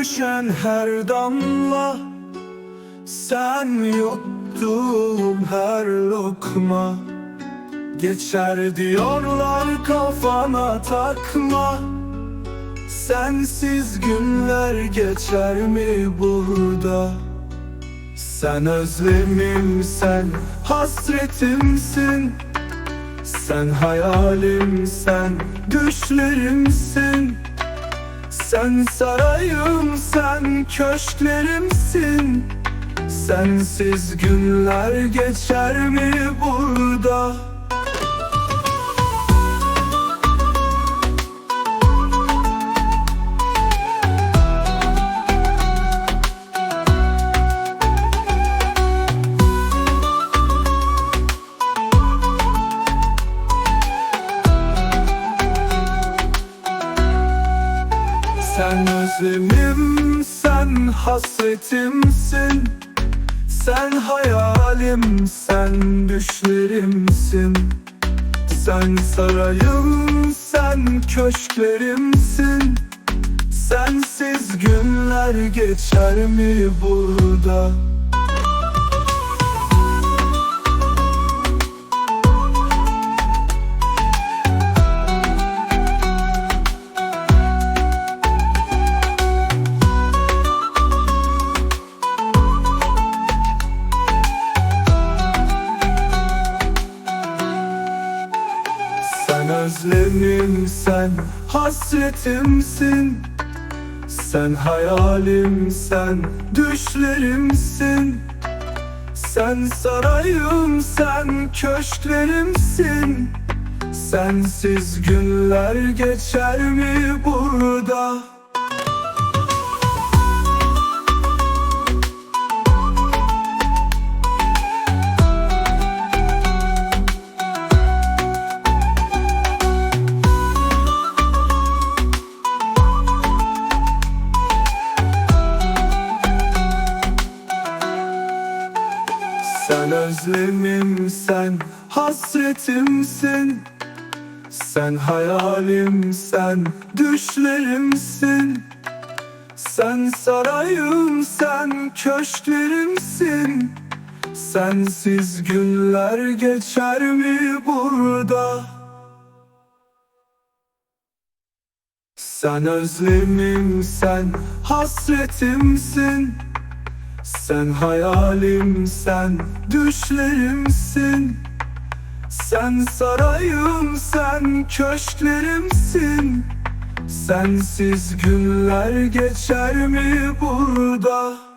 düşen her damla Sen yuttuğum her lokma. Geçer diyorlar kafana takma Sensiz günler geçer mi burada? Sen özlemim, sen hasretimsin. Sen hayalim, sen düşlerimsin Sen sarayım, sen köşklerimsin Sensiz günler geçer mi burada? Sen özlemim, sen hasretimsin. Sen hayalim, sen düşlerimsin. Sen sarayım, sen köşklerimsin. Sensiz günler geçer mi burada? Özlemim, sen hasretimsin. Sen hayalim, sen düşlerimsin. Sen sarayım, sen köşklerimsin. Sensiz günler geçer mi burada? Özlemim, sen hasretimsin. Sen hayalim, sen düşlerimsin. Sen sarayım, sen köşklerimsin. Sensiz günler geçer mi burada? Sen özlemim, sen hasretimsin sen hayalim, sen düşlerimsin Sen sarayım, sen köşklerimsin Sensiz günler geçer mi burada?